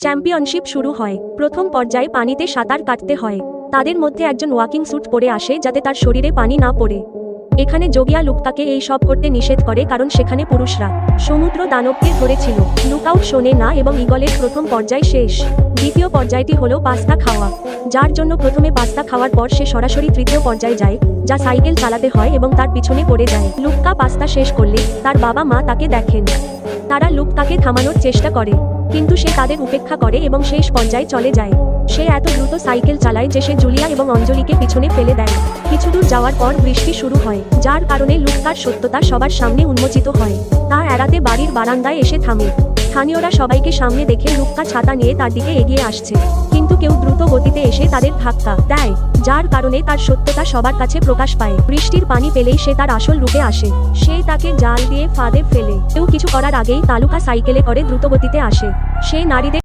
Championship শুরু হয়। প্রথম পর্যায়ে পানিতে সাঁতার কাটতে হয়। তাদের মধ্যে একজন ওয়াকিং স্যুট পরে আসে যাতে তার শরীরে পানি না পড়ে। এখানে যোগিয়া লুকাকে এই সব করতে নিষেধ করে কারণ সেখানে পুরুষরা। সমুদ্র দানবকে ধরেছিল। লুকআউট শোনে না এবং ইগলের প্রথম পর্যায় শেষ। দ্বিতীয় পর্যায়টি হলো পাস্তা খাওয়া। যার জন্য প্রথমে পাস্তা খাওয়ার পর সে সরাসরি তৃতীয় পর্যায়ে যায়, যা সাইকেল চালাতে হয় এবং তার পিছনে পড়ে যায়। লুক্কা পাস্তা শেষ করলে তার বাবা মা তাকে দেখেন। তারা লুক তাকে থামানোর চেষ্টা করে। কিন্তু সে তাদের উপেক্ষা করে এবং শেষ পর্যায়ে চলে যায়। সে এত দ্রুত সাইকেল চালায় যে সে জুলিয়া এবং অঞ্জলিকে পিছনে ফেলে দেয়। কিছু দূর যাওয়ার পর বৃষ্টি শুরু হয়, যার কারণে লুক্কার সত্যতা সবার সামনে উন্মোচিত হয়। তা এড়াতে বাড়ির বারান্দায় এসে থামে। স্থানীয়রা সবাইকে সামনে দেখে লুক্কা ছাতা নিয়ে তার দিকে এগিয়ে আসছে। কিন্তু কেউ দ্রুত গতিতে এসে তাদের ধাক্কা দেয়, যার কারণে তার সত্যতা সবার কাছে প্রকাশ পায়। বৃষ্টির পানি পেলেই সে তার আসল রূপে আসে। সে তাকে জাল দিয়ে ফাঁদে ফেলে। কেউ কিছু করার আগেই তালুকা সাইকেলে করে দ্রুত গতিতে আসে। সে নারীদের